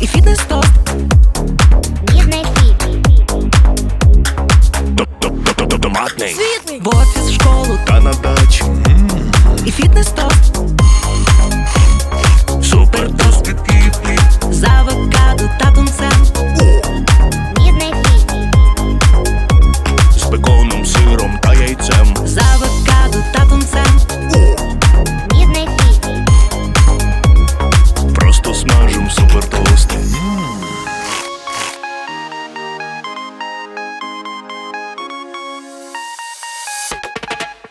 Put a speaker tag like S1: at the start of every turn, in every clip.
S1: І фітнес тост.
S2: Бідний фіт.
S3: Томатний.
S1: Світний. В офіс, в школу
S3: та на дачу.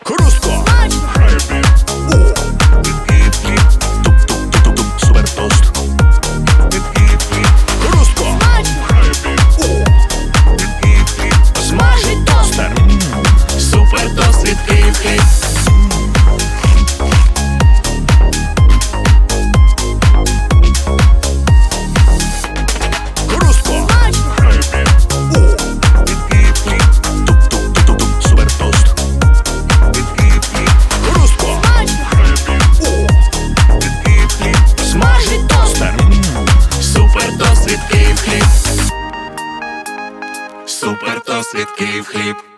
S3: Хрустко! Смажить тостер!
S4: Супер тост від Київ-Хит! супер то слідків хліб.